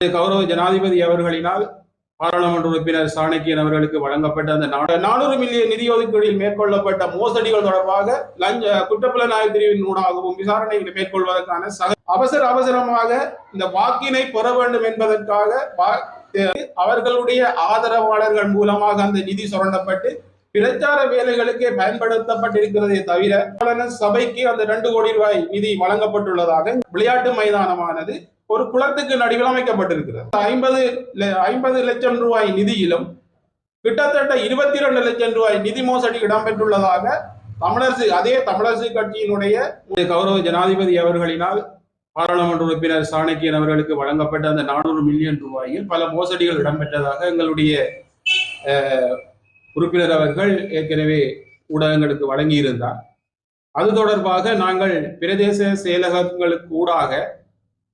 கௌரவ ஜனாதிபதி அவர்களினால் பாராளுமன்ற உறுப்பினர் சாணக்கியன் அவர்களுக்கு வழங்கப்பட்ட அந்த நானூறு மில்லியன் நிதி ஒதுக்கீடில் மேற்கொள்ளப்பட்ட மோசடிகள் தொடர்பாக லஞ்ச குற்றப்புலனாய்வு பிரிவின் ஊடாகவும் விசாரணைகளை மேற்கொள்வதற்கான சக அவசர அவசரமாக இந்த வாக்கினை பெற வேண்டும் என்பதற்காக அவர்களுடைய ஆதரவாளர்கள் மூலமாக அந்த நிதி சுரண்டப்பட்டு பிரச்சார வேலைகளுக்கே பயன்படுத்தப்பட்டிருக்கிறதே தவிர சபைக்கு அந்த ரெண்டு கோடி ரூபாய் நிதி வழங்கப்பட்டுள்ளதாக விளையாட்டு மைதானமானது ஒரு குளத்துக்கு நடுவில் அமைக்கப்பட்டிருக்கிறது. ஐம்பது ஐம்பது லட்சம் ரூபாய் நிதியிலும் கிட்டத்தட்ட இருபத்தி ரெண்டு லட்சம் ரூபாய் நிதி மோசடி இடம்பெற்றுள்ளதாக தமிழரசு அதே தமிழரசு கட்சியினுடைய கௌரவ ஜனாதிபதி அவர்களினால் பாராளுமன்ற உறுப்பினர் சாணக்கியன் அவர்களுக்கு வழங்கப்பட்ட அந்த நானூறு மில்லியன் ரூபாயில் பல மோசடிகள் இடம்பெற்றதாக எங்களுடைய உறுப்பினர் அவர்கள் ஏற்கனவே ஊடகங்களுக்கு வழங்கியிருந்தார். அது தொடர்பாக நாங்கள் பிரதேச செயலகங்களுக்கு ஊடாக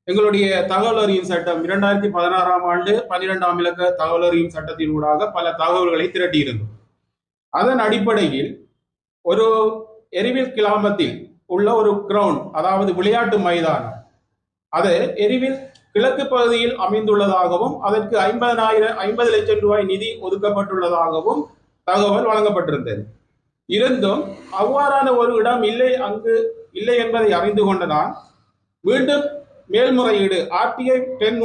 எங்களுடைய தகவல் அறியும் சட்டம் இரண்டாயிரத்தி பதினாறாம் ஆண்டு பன்னிரெண்டாம் இலக்க தகவல் அறியும் சட்டத்தின் ஊடாக பல தகவல்களை திரட்டியிருந்தோம். அதன் அடிப்படையில் ஒரு எரிவில் கிளாமத்தில் உள்ள ஒரு கிரவுண்ட் அதாவது விளையாட்டு மைதானம் அது எரிவில் கிழக்கு பகுதியில் அமைந்துள்ளதாகவும் அதற்கு ஐம்பதனாயிரம் ஐம்பது லட்சம் ரூபாய் நிதி ஒதுக்கப்பட்டுள்ளதாகவும் தகவல் வழங்கப்பட்டிருந்தது. இருந்தும் அவ்வாறான ஒரு இடம் இல்லை அங்கு இல்லை என்பதை அறிந்து கொண்ட நான் மீண்டும் மேல்முறையீடு ஆர்டிஐ டென்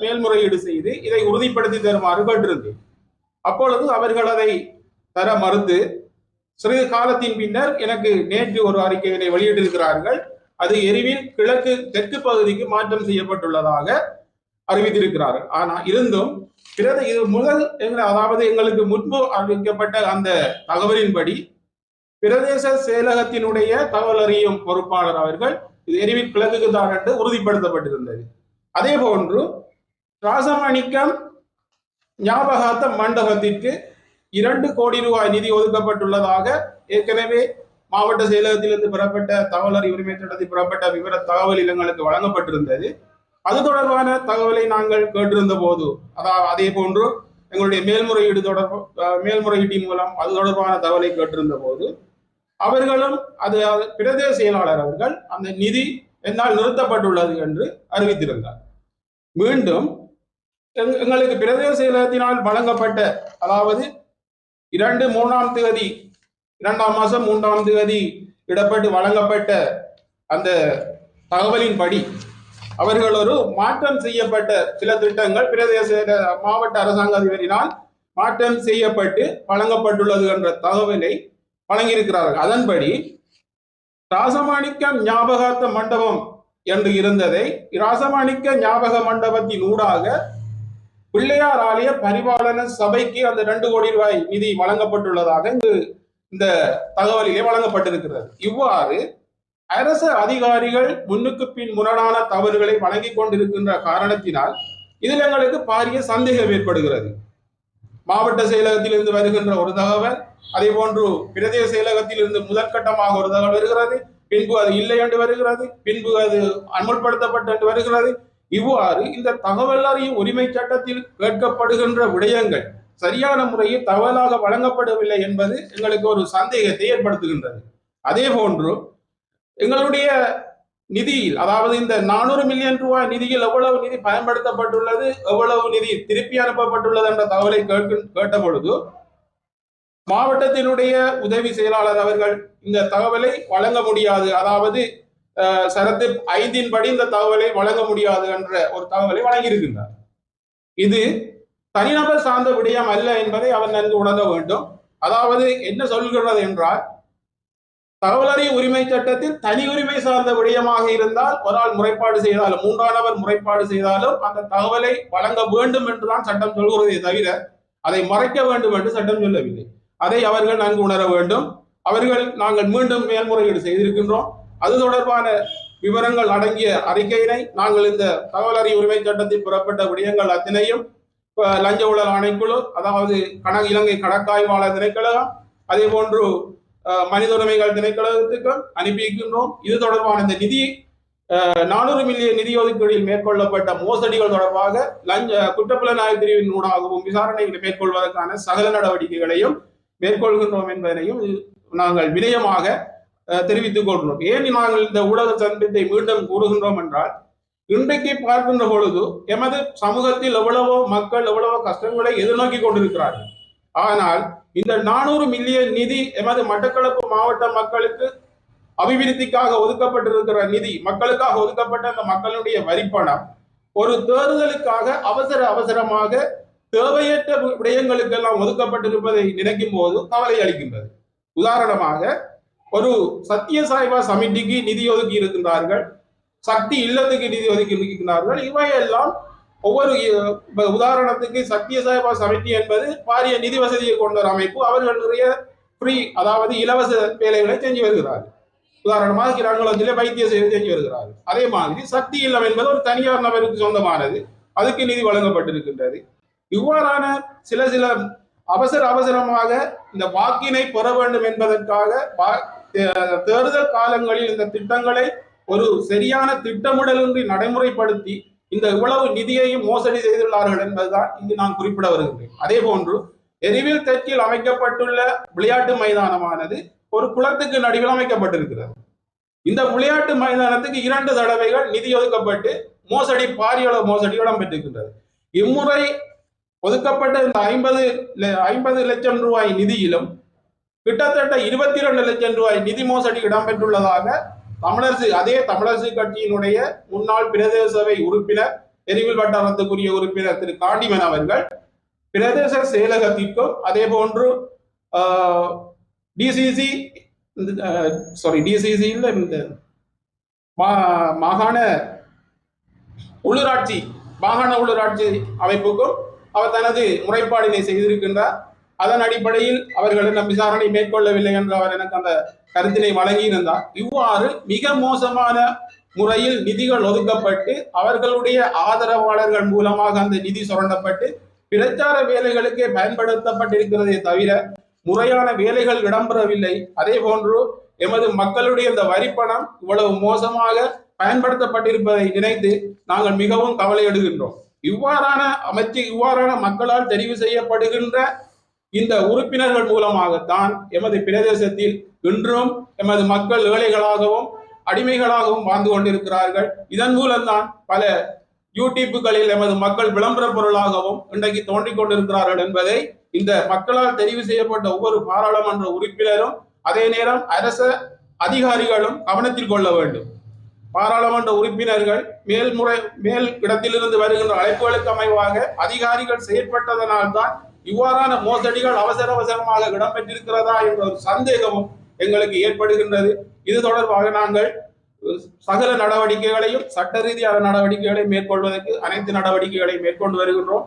மேல்முறையீடு செய்து இதை உறுதிப்படுத்தி தருமாறு கேட்டிருந்தேன். அப்பொழுது அவர்கள் அதை தர மறுத்து சிறிது காலத்தின் பின்னர் எனக்கு நேற்று ஒரு அறிக்கையினை வெளியிட்டிருக்கிறார்கள். அது எரிவில் கிழக்கு தெற்கு பகுதிக்கு மாற்றம் செய்யப்பட்டுள்ளதாக அறிவித்திருக்கிறார்கள். ஆனா இருந்தும் பிறகு இது முதல் எங்க- அதாவது எங்களுக்கு முன்பு அறிவிக்கப்பட்ட அந்த தகவலின்படி பிரதேச செயலகத்தினுடைய தகவல் அறியும் பொறுப்பாளர் அவர்கள் இது எரிவில் கிழக்குக்கு தான் என்று உறுதிப்படுத்தப்பட்டிருந்தது. அதே போன்று ராசமணிக்கம் ஞாபகார்த்த மண்டபத்திற்கு இரண்டு கோடி ரூபாய் நிதி ஒதுக்கப்பட்டுள்ளதாக ஏற்கனவே மாவட்ட செயலகத்திலிருந்து பெறப்பட்ட தகவலர் உரிமை சட்டத்தில் பெறப்பட்ட விவர தகவல் இல்லங்களுக்கு வழங்கப்பட்டிருந்தது. அது தொடர்பான தகவலை நாங்கள் கேட்டிருந்த போது அதாவது அதே போன்று எங்களுடைய மேல்முறையீடு தொடர்பு மேல்முறையீட்டின் மூலம் அது தொடர்பான தகவலை கேட்டிருந்த போது அவர்களும் அது பிரதேச செயலாளர் அவர்கள் அந்த நிதி என்னால் நிறுத்தப்பட்டுள்ளது என்று அறிவித்திருந்தார். மீண்டும் எங்களுக்கு பிரதேச செயலகத்தினால் வழங்கப்பட்ட அதாவது இரண்டு மூணாம் தேதி இரண்டாம் மாதம் மூன்றாம் தேதி இடப்பட்டு வழங்கப்பட்ட அந்த தகவலின்படி அவர்கள் ஒரு மாற்றம் செய்யப்பட்ட சில திட்டங்கள் பிரதேச மாவட்ட அரசாங்க அதிபரினால் மாற்றம் செய்யப்பட்டு வழங்கப்பட்டுள்ளது என்ற தகவலை வழங்கியிருக்கிறார்கள். அதன்படி ராசமாணிக்கம் ஞாபகார்த்த மண்டபம் என்று இருந்ததை ராசமாணிக்க ஞாபக மண்டபத்தின் ஊடாக பிள்ளையார் ஆலய பரிபாலன சபைக்கு அந்த ரெண்டு கோடி ரூபாய் நிதி வழங்கப்பட்டுள்ளதாக இங்கு இந்த தகவலிலே வழங்கப்பட்டிருக்கிறது. இவ்வாறு அரசு அதிகாரிகள் முன்னுக்கு பின் முரணான தவறுகளை வழங்கிக் கொண்டிருக்கின்ற காரணத்தினால் இதில் எங்களுக்கு பாரிய சந்தேகம் ஏற்படுகிறது. மாவட்ட செயலகத்திலிருந்து வருகின்ற ஒரு தகவல் அதே போன்று பிரதேச செயலகத்திலிருந்து முதற்கட்டமாக ஒரு தகவல் வருகிறது. பின்பு அது இல்லை என்று வருகிறது. பின்பு அது அமல்படுத்தப்பட்டு என்று வருகிறது. இவ்வாறு இந்த தகவல் அறியும் உரிமை சட்டத்தில் கேட்கப்படுகின்ற விடயங்கள் சரியான முறையில் தகவலாக வழங்கப்படவில்லை என்பது எங்களுக்கு ஒரு சந்தேகத்தை ஏற்படுத்துகின்றது. அதே போன்று எங்களுடைய நிதியில் அதாவது இந்த நானூறு மில்லியன் ரூபாய் நிதியில் எவ்வளவு நிதி பயன்படுத்தப்பட்டுள்ளது எவ்வளவு நிதி திருப்பி அனுப்பப்பட்டுள்ளது என்ற தகவலை கேட்கும் கேட்ட பொழுது மாவட்டத்தினுடைய உதவி செயலாளர் அவர்கள் இந்த தகவலை வழங்க முடியாது. அதாவது சரத்து ஐந்தின் படி இந்த தகவலை வழங்க முடியாது என்ற ஒரு தகவலை வழங்கியிருக்கின்றார். இது தனிநபர் சார்ந்த விடயம் அல்ல என்பதை அவர் நன்கு உணர வேண்டும். அதாவது என்ன சொல்கிறது என்றால் தகவலறி உரிமை சட்டத்தில் தனி உரிமை சார்ந்த விடயமாக இருந்தால் ஒரு ஆள் முறைப்பாடு செய்தாலும் மூன்றாம் நபர் முறைப்பாடு செய்தாலும் அந்த தகவலை வழங்க வேண்டும் என்றுதான் சட்டம் சொல்கிறதே தவிர அதை மறைக்க வேண்டும் என்று சட்டம் சொல்லவில்லை. அதை அவர்கள் நன்கு உணர வேண்டும். அவர்கள் நாங்கள் மீண்டும் மேல்முறையீடு செய்திருக்கின்றோம். அது தொடர்பான விவரங்கள் அடங்கிய அறிக்கையினை நாங்கள் இந்த தகவல் உரிமை சட்டத்தில் புறப்பட்ட விடயங்கள் அத்தனையும் லஞ்ச ஊழல் ஆணைக்குழு அதாவது கண இலங்கை கணக்காய்வாளர் திணைக்கழகம் அதே போன்று மனித உரிமைகள் திணைக்களகத்துக்கும் அனுப்பியிருக்கின்றோம். இது தொடர்பான இந்த நிதி நானூறு மில்லியன் நிதி ஒதுக்கீடில் மேற்கொள்ளப்பட்ட மோசடிகள் தொடர்பாக லஞ்ச குற்றப்புலனாய்வு பிரிவின் ஊடாகவும் விசாரணைகளை மேற்கொள்வதற்கான சகல நடவடிக்கைகளையும் மேற்கொள்கின்றோம் என்பதனையும் நாங்கள் வினயமாக தெரிவித்துக் கொள்கிறோம். ஏன் நாங்கள் இந்த ஊடக சந்திப்பை மீண்டும் கூறுகின்றோம் என்றால் இன்றைக்கு பார்க்கின்ற பொழுது எமது சமூகத்தில் எவ்வளவோ மக்கள் எவ்வளவோ கஷ்டங்களை எதிர்நோக்கி கொண்டிருக்கிறார்கள். ஆனால் இந்த நானூறு மில்லியன் நிதி எமது மட்டக்களப்பு மாவட்ட மக்களுக்கு அபிவிருத்திக்காக ஒதுக்கப்பட்டிருக்கிற நிதி மக்களுக்காக ஒதுக்கப்பட்ட அந்த மக்களுடைய வரிப்பணம் ஒரு தேர்தலுக்காக அவசர அவசரமாக தேவையற்ற விடயங்களுக்கெல்லாம் ஒதுக்கப்பட்டிருப்பதை நினைக்கும் போது கவலை அளிக்கின்றது. உதாரணமாக ஒரு சத்தியசாய்பா சமிட்டிக்கு நிதி ஒதுக்கி இருக்கின்றார்கள் சக்தி இல்லத்துக்கு நிதி ஒதுக்கி இருக்கின்றார்கள் இவையெல்லாம் ஒவ்வொரு உதாரணத்துக்கு இப்ப உதாரணத்துக்கு சத்தியசாய்பா சமிட்டி என்பது பாரிய நிதி வசதியை கொண்ட ஒரு அமைப்பு. அவர்களுடைய ஃப்ரீ அதாவது இலவச வேலைகளை செஞ்சு வருகிறார்கள். உதாரணமாக கிராங்குளத்திலே வைத்திய சேவை செஞ்சு வருகிறார்கள். அதே மாதிரி சக்தி இல்லம் என்பது ஒரு தனியார் நபருக்கு சொந்தமானது. அதுக்கு நிதி வழங்கப்பட்டிருக்கின்றது. இவ்வாறான சில சில அவசர அவசரமாக இந்த வாக்கினை பெற வேண்டும் என்பதற்காக தே- தேர்தல் காலங்களில் இந்த திட்டங்களை ஒரு சரியான திட்டமிடலின்றி நடைமுறைப்படுத்தி இந்த இவ்வளவு நிதியையும் மோசடி செய்துள்ளார்கள் என்பதுதான் இங்கு நான் குறிப்பிட வருகின்றேன். அதே போன்று எரிவில் தெற்கில் அமைக்கப்பட்டுள்ள விளையாட்டு மைதானமானது ஒரு குளத்துக்கு நடுவில் அமைக்கப்பட்டிருக்கிறது. இந்த விளையாட்டு மைதானத்துக்கு இரண்டு தடவைகள் நிதி ஒதுக்கப்பட்டு மோசடி பாரியோட மோசடி இடம்பெற்றிருக்கின்றது. இம்முறை ஒதுக்கப்பட்ட இந்த ஐம்பது ஐம்பது லட்சம் ரூபாய் நிதியிலும் கிட்டத்தட்ட இருபத்தி இரண்டு லட்சம் ரூபாய் நிதி மோசடி இடம்பெற்றுள்ளதாக தமிழரசு அதே தமிழரசு கட்சியினுடைய முன்னாள் பிரதேச சபை உறுப்பினர் தெரிவில் வட்டாரத்துக்குரிய உறுப்பினர் திரு காண்டிமன் அவர்கள் பிரதேச செயலகத்திற்கும் அதே போன்று டிசிசி சாரி டிசிசி இல்ல இந்த மா- மாகாண உள்ளூராட்சி மாகாண உள்ளூராட்சி அமைப்புக்கும் அவர் தனது முறைப்பாடினை செய்திருக்கின்றார். அதன் அடிப்படையில் அவர்களிடம் விசாரணை மேற்கொள்ளவில்லை என்று அவர் எனக்கு அந்த கருத்தினை வழங்கியிருந்தார். இவ்வாறு மிக மோசமான முறையில் நிதிகள் ஒதுக்கப்பட்டு அவர்களுடைய ஆதரவாளர்கள் மூலமாக அந்த நிதி சுரண்டப்பட்டு பிரச்சார வேலைகளுக்கே பயன்படுத்தப்பட்டிருக்கிறதே தவிர முறையான வேலைகள் இடம்பெறவில்லை. அதே போன்று எமது மக்களுடைய இந்த வரிப்பணம் இவ்வளவு மோசமாக பயன்படுத்தப்பட்டிருப்பதை நினைத்து நாங்கள் மிகவும் கவலையிடுகின்றோம். இவ்வாறான அமைச்சு இவ்வாறான மக்களால் தெரிவு செய்யப்படுகின்ற இந்த உறுப்பினர்கள் மூலமாகத்தான் எமது பிரதேசத்தில் இன்றும் எமது மக்கள் ஏழைகளாகவும் அடிமைகளாகவும் வாழ்ந்து கொண்டிருக்கிறார்கள். இதன் மூலம்தான் பல யூடியூப்புகளில் எமது மக்கள் விளம்பர பொருளாகவும் இன்றைக்கு தோன்றிக் கொண்டிருக்கிறார்கள் என்பதை இந்த மக்களால் தெரிவு செய்யப்பட்ட ஒவ்வொரு பாராளுமன்ற உறுப்பினரும் அதே நேரம் அரச அதிகாரிகளும் கவனத்தில் கொள்ள வேண்டும். பாராளுமன்ற உறுப்பினர்கள் மேல்முறை மேல் இடத்திலிருந்து வருகின்ற அழைப்புகளுக்கு அமைவாக அதிகாரிகள் செயற்பட்டதனால்தான் இவ்வாறான மோசடிகள் அவசர அவசரமாக இடம்பெற்றிருக்கிறதா என்ற ஒரு சந்தேகமும் எங்களுக்கு ஏற்படுகின்றது. இது தொடர்பாக நாங்கள் சகல நடவடிக்கைகளையும் சட்ட ரீதியான நடவடிக்கைகளை மேற்கொள்வதற்கு அனைத்து நடவடிக்கைகளையும் மேற்கொண்டு வருகின்றோம்.